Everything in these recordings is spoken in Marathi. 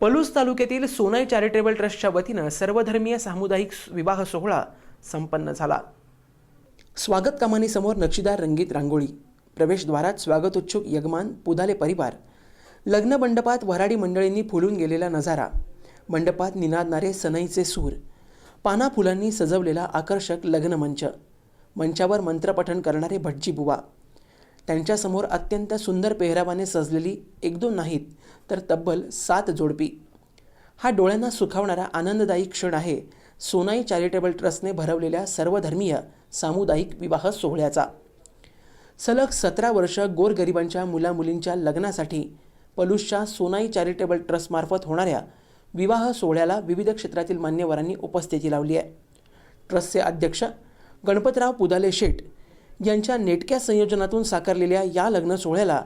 पलूस तालुक्यातील सोनई चॅरिटेबल ट्रस्टच्या वतीनं सर्वधर्मीय सामुदायिक विवाह सोहळा संपन्न झाला. स्वागत कमानीसमोर नक्षीदार रंगीत रांगोळी. प्रवेशद्वारात स्वागतोत्सुक यजमान पुदाले परिवार. लग्न मंडपात वऱ्हाडी मंडळींनी फुलून गेलेला नजारा. मंडपात निनादणारे सनईचे सूर. पाना फुलांनी सजवलेला आकर्षक लग्न मंच. मंचावर मंत्रपठण करणारे भटजी बुवा. त्यांच्यासमोर अत्यंत सुंदर पेहरावाने सजलेली एक दोन नाहीत तर तब्बल सात जोडपी. हा डोळ्यांना सुखावणारा आनंददायी क्षण आहे. सोनाई चॅरिटेबल ट्रस्टने भरवलेल्या सर्वधर्मीय सामुदायिक विवाह सोहळ्याचा. सलग सतरा वर्ष गोरगरिबांच्या मुलामुलींच्या लग्नासाठी पलूसच्या सोनाई चॅरिटेबल ट्रस्टमार्फत होणाऱ्या विवाह सोहळ्याला विविध क्षेत्रातील मान्यवरांनी उपस्थिती लावली आहे. ट्रस्टचे अध्यक्ष गणपतराव पुदाले शेठ यांच्या नेटक्या संयोजनातून साकारलेल्या या लग्न सोहळ्याला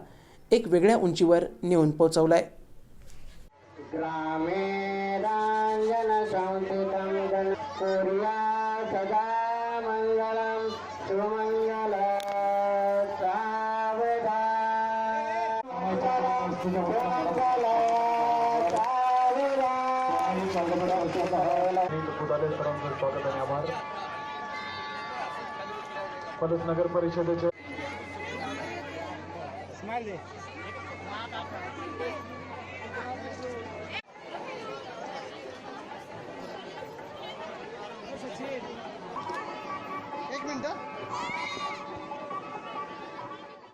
एक वेगळ्या उंचीवर नेऊन पोहोचवलाय. स्वागत आणि आभार. पालच नगर परिषदेचे एक मिनिट.